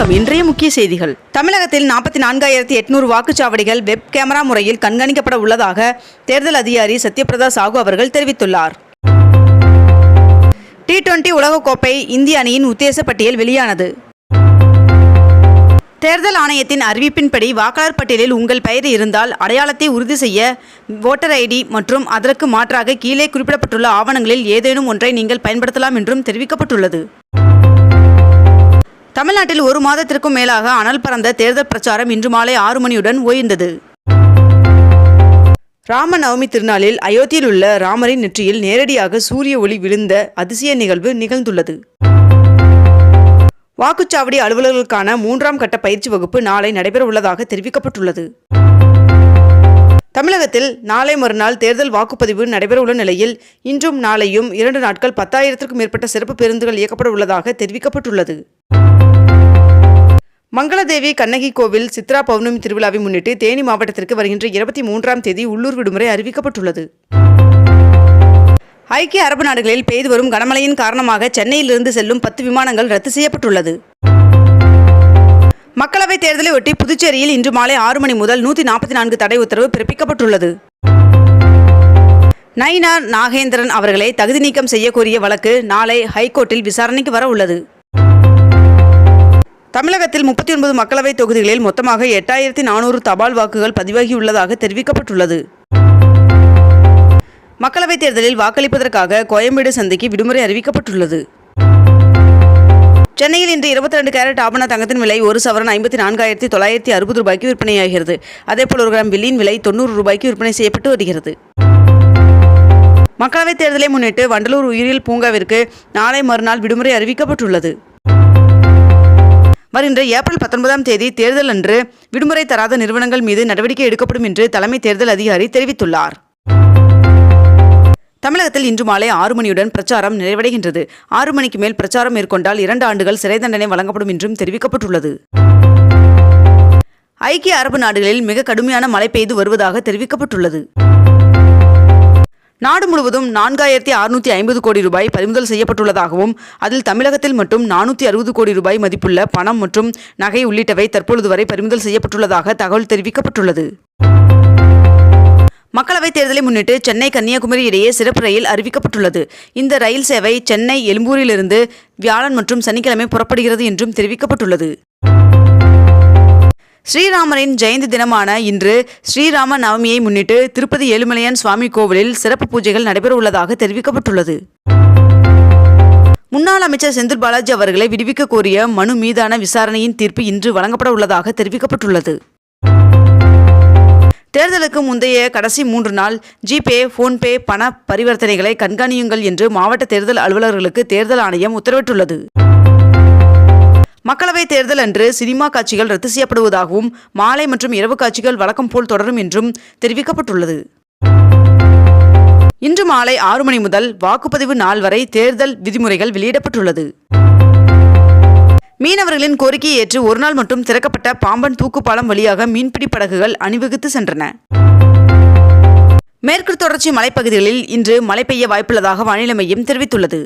வணக்கம். இன்றைய முக்கிய செய்திகள். தமிழகத்தில் நாற்பத்தி நான்காயிரத்தி எட்நூறு வாக்குச்சாவடிகள் வெப் கேமரா முறையில் கண்காணிக்கப்பட உள்ளதாக தேர்தல் அதிகாரி சத்யபிரதா சாகு அவர்கள் தெரிவித்துள்ளார். டி டுவெண்டி உலகக்கோப்பை இந்திய அணியின் உத்தேச பட்டியல் வெளியானது. தேர்தல் ஆணையத்தின் அறிவிப்பின்படி வாக்காளர் பட்டியலில் உங்கள் பெயர் இருந்தால் அடையாளத்தை உறுதி செய்ய ஓட்டர் ஐடி மற்றும் அதற்கு மாற்றாக கீழே குறிப்பிடப்பட்டுள்ள ஆவணங்களில் ஏதேனும் ஒன்றை நீங்கள் பயன்படுத்தலாம் என்றும் தெரிவிக்கப்பட்டுள்ளது. தமிழ்நாட்டில் ஒரு மாதத்திற்கும் மேலாக அனல் பறந்த தேர்தல் பிரச்சாரம் இன்று மாலை ஆறு மணியுடன் ஓய்ந்தது. ராம நவமி திருநாளில் அயோத்தியில் உள்ள ராமரின் நெற்றியில் நேரடியாக சூரிய ஒளி விழுந்த அதிசய நிகழ்வு நிகழ்ந்துள்ளது. வாக்குச்சாவடி அலுவலர்களுக்கான மூன்றாம் கட்ட பயிற்சி வகுப்பு நாளை நடைபெற உள்ளதாக தெரிவிக்கப்பட்டுள்ளது. தமிழகத்தில் நாளை மறுநாள் தேர்தல் வாக்குப்பதிவு நடைபெறவுள்ள நிலையில் இன்றும் நாளையும் இரண்டு நாட்கள் பத்தாயிரத்திற்கும் மேற்பட்ட சிறப்பு பேருந்துகள் இயக்கப்பட உள்ளதாக தெரிவிக்கப்பட்டுள்ளது. மங்களதேவி கண்ணகி கோவில் சித்ரா பௌர்ணமி திருவிழாவை முன்னிட்டு தேனி மாவட்டத்திற்கு வருகின்ற இருபத்தி மூன்றாம் தேதி உள்ளூர் விடுமுறை அறிவிக்கப்பட்டுள்ளது. ஐக்கிய அரபு நாடுகளில் பெய்து வரும் கனமழையின் காரணமாக சென்னையிலிருந்து செல்லும் பத்து விமானங்கள் ரத்து செய்யப்பட்டுள்ளது. மக்களவைத் தேர்தலை ஒட்டி புதுச்சேரியில் இன்று மாலை ஆறு மணி முதல் நூற்றி நாற்பத்தி நான்கு தடை உத்தரவு பிறப்பிக்கப்பட்டுள்ளது. நயினார் நாகேந்திரன் அவர்களை தகுதி நீக்கம் செய்யக்கோரிய வழக்கு நாளை ஹைகோர்ட்டில் விசாரணைக்கு வர உள்ளது. தமிழகத்தில் முப்பத்தி ஒன்பது மக்களவைத் தொகுதிகளில் மொத்தமாக எட்டாயிரத்தி நானூறு தபால் வாக்குகள் பதிவாகியுள்ளதாக தெரிவிக்கப்பட்டுள்ளது. மக்களவைத் தேர்தலில் வாக்களிப்பதற்காக கோயம்பேடு சந்தைக்கு விடுமுறை அறிவிக்கப்பட்டுள்ளது. சென்னையில் இன்று இருபத்தி ரெண்டு கேரட் ஆபண தங்கத்தின் விலை ஒரு சவரன் ஐம்பத்தி நான்காயிரத்தி தொள்ளாயிரத்தி அறுபது ரூபாய்க்கு விற்பனையாகிறது. அதேபோல் ஒரு கிராம் வெள்ளியின் விலை தொண்ணூறு ரூபாய்க்கு விற்பனை செய்யப்பட்டு வருகிறது. மக்களவைத் தேர்தலை முன்னிட்டு வண்டலூர் உயிரியல் பூங்காவிற்கு நாளை மறுநாள் விடுமுறை அறிவிக்கப்பட்டுள்ளது. வருகின்ற ஏப்ரல் பத்தொன்பதாம் தேதி தேர்தல் அன்று விடுமுறை தராத நிறுவனங்கள் மீது நடவடிக்கை எடுக்கப்படும் என்று தலைமை தேர்தல் அதிகாரி தெரிவித்துள்ளார். தமிழகத்தில் இன்று மாலை ஆறு மணியுடன் பிரச்சாரம் நிறைவடைகின்றது. ஆறு மணிக்கு மேல் பிரச்சாரம் மேற்கொண்டால் இரண்டு ஆண்டுகள் சிறை தண்டனை வழங்கப்படும் என்றும் தெரிவிக்கப்பட்டுள்ளது. ஐக்கிய அரபு நாடுகளில் மிக கடுமையான மழை பெய்து வருவதாக தெரிவிக்கப்பட்டுள்ளது. நாடு முழுவதும் நான்காயிரத்தி அறுநூற்றி ஐம்பது கோடி ரூபாய் பறிமுதல் செய்யப்பட்டுள்ளதாகவும் அதில் தமிழகத்தில் மட்டும் நானூற்றி அறுபது கோடி ரூபாய் மதிப்புள்ள பணம் மற்றும் நகை உள்ளிட்டவை தற்பொழுது வரை பறிமுதல் செய்யப்பட்டுள்ளதாக தகவல் தெரிவிக்கப்பட்டுள்ளது. மக்களவைத் தேர்தலை முன்னிட்டு சென்னை கன்னியாகுமரி இடையே சிறப்பு ரயில் அறிவிக்கப்பட்டுள்ளது. இந்த ரயில் சேவை சென்னை எழும்பூரிலிருந்து வியாழன் மற்றும் சனிக்கிழமை புறப்படுகிறது என்றும் தெரிவிக்கப்பட்டுள்ளது. ஸ்ரீராமரின் ஜெயந்தி தினமான இன்று ஸ்ரீராம நவமியை முன்னிட்டு திருப்பதி ஏழுமலையான் சுவாமி கோவிலில் சிறப்பு பூஜைகள் நடைபெற உள்ளதாக தெரிவிக்கப்பட்டுள்ளது. முன்னாள் அமைச்சர் செந்தில் பாலாஜி அவர்களை விடுவிக்க கோரிய மனு மீதான விசாரணையின் தீர்ப்பு இன்று வழங்கப்பட உள்ளதாக தெரிவிக்கப்பட்டுள்ளது. தேர்தலுக்கு முந்தைய கடைசி மூன்று நாள் ஜிபே போன்பே பண பரிவர்த்தனைகளை கண்காணியுங்கள் என்று மாவட்ட தேர்தல் அலுவலர்களுக்கு தேர்தல் ஆணையம் உத்தரவிட்டுள்ளது. மக்களவைத் தேர்தல் அன்று சினிமா காட்சிகள் ரத்து செய்யப்படுவதாகவும் மாலை மற்றும் இரவு காட்சிகள் வழக்கம் போல் தொடரும் என்றும் தெரிவிக்கப்பட்டுள்ளது. இன்று மாலை ஆறு மணி முதல் வாக்குப்பதிவு நாள் வரை தேர்தல் விதிமுறைகள் வெளியிடப்பட்டுள்ளது. மீனவர்களின் கோரிக்கையை ஏற்று ஒருநாள் மட்டும் திறக்கப்பட்ட பாம்பன் தூக்குப்பாலம் வழியாக மீன்பிடி படகுகள் அணிவகுத்து சென்றன. மேற்கு தொடர்ச்சி மலைப்பகுதிகளில் இன்று மழை பெய்ய வாய்ப்புள்ளதாக வானிலை மையம் தெரிவித்துள்ளது.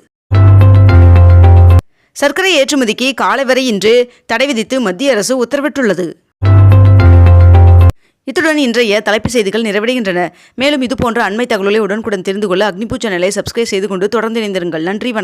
சர்க்கரை ஏற்றுமதிக்கு காலைவரை இன்று தடை விதித்து மத்திய அரசு உத்தரவிட்டுள்ளது. இத்துடன் இன்றைய தலைப்புச் செய்திகள் நிறைவடைகின்றன. மேலும் இதுபோன்ற அண்மை தகவல்களை உடனுக்குடன் தெரிந்து கொள்ள அக்னிபூ சேனலை சப்ஸ்கிரைப் செய்து கொண்டு தொடர்ந்து இணைந்திருங்கள். நன்றி வணக்கம்.